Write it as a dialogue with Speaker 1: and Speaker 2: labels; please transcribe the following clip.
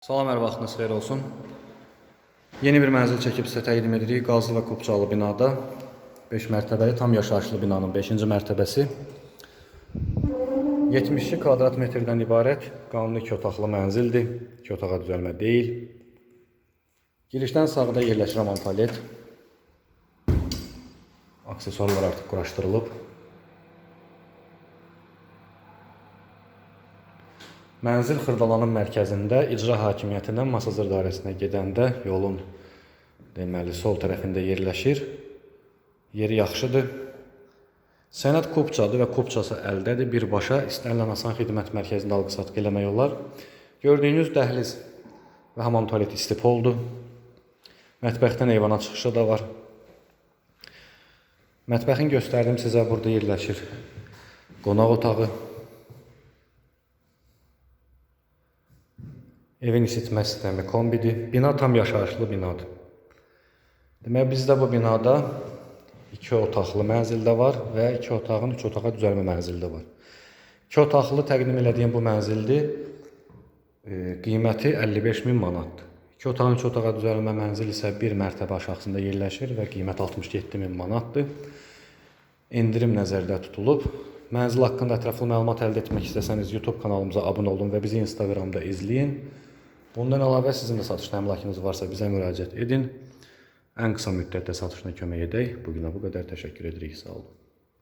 Speaker 1: Salam, hər vaxtınız xeyir olsun. Yeni bir mənzil çəkib sizə təqdim edirik. Qazlı və Kupçalı binada 5 mərtəbəli tam yaşayışlı binanın 5-ci mərtəbəsi. 72 kvadrat metrdən ibarət qanuni 2 otaqlı mənzildir. 2 otağa düzəlmə deyil. Girişdən sağda yerləşir hamam tualet. Aksesuarlar artıq quraşdırılıb. Mənzil Xırdalanın mərkəzində icra hakimiyyətindən Masazır dairəsinə gedəndə yolun deməli sol tərəfində yerləşir. Yeri yaxşıdır. Sənəd Kupçadır və Kupçası əldədir. Birbaşa istənilən asan xidmət mərkəzində alqı-satqı eləmək olar. Gördüyünüz dəhliz və hamam tualet istipoldur. Mətbəxdən eyvana çıxışı da var. Mətbəxin göstərdim sizə burada yerləşir. Qonaq otağı. Evin isitmə sistemi kombidir. Bina tam yaşayışlı binadır. Demək bizdə bu binada 2 otaqlı mənzil də var və 2 otağın 3 otağa düzəlmə mənzili də var. 2 otaqlı təqdim elədiyim bu mənzildir. E, qiyməti 55 min manatdır. 2 otağın 3 otağa düzəlmə mənzil isə 1 mərtəbə aşağısında yerləşir və qiymət 67 min manatdır. Endirim nəzərdə tutulub. Mənzil haqqında ətraflı məlumat əldə etmək istəsəniz YouTube kanalımıza abunə olun və bizi Instagramda izləyin. Bundan əlavə sizin də satışda əmlakınız varsa bizə müraciət edin. Ən qısa müddətdə satışına kömək edək. Bu günə bu qədər təşəkkür edirik. Sağ olun.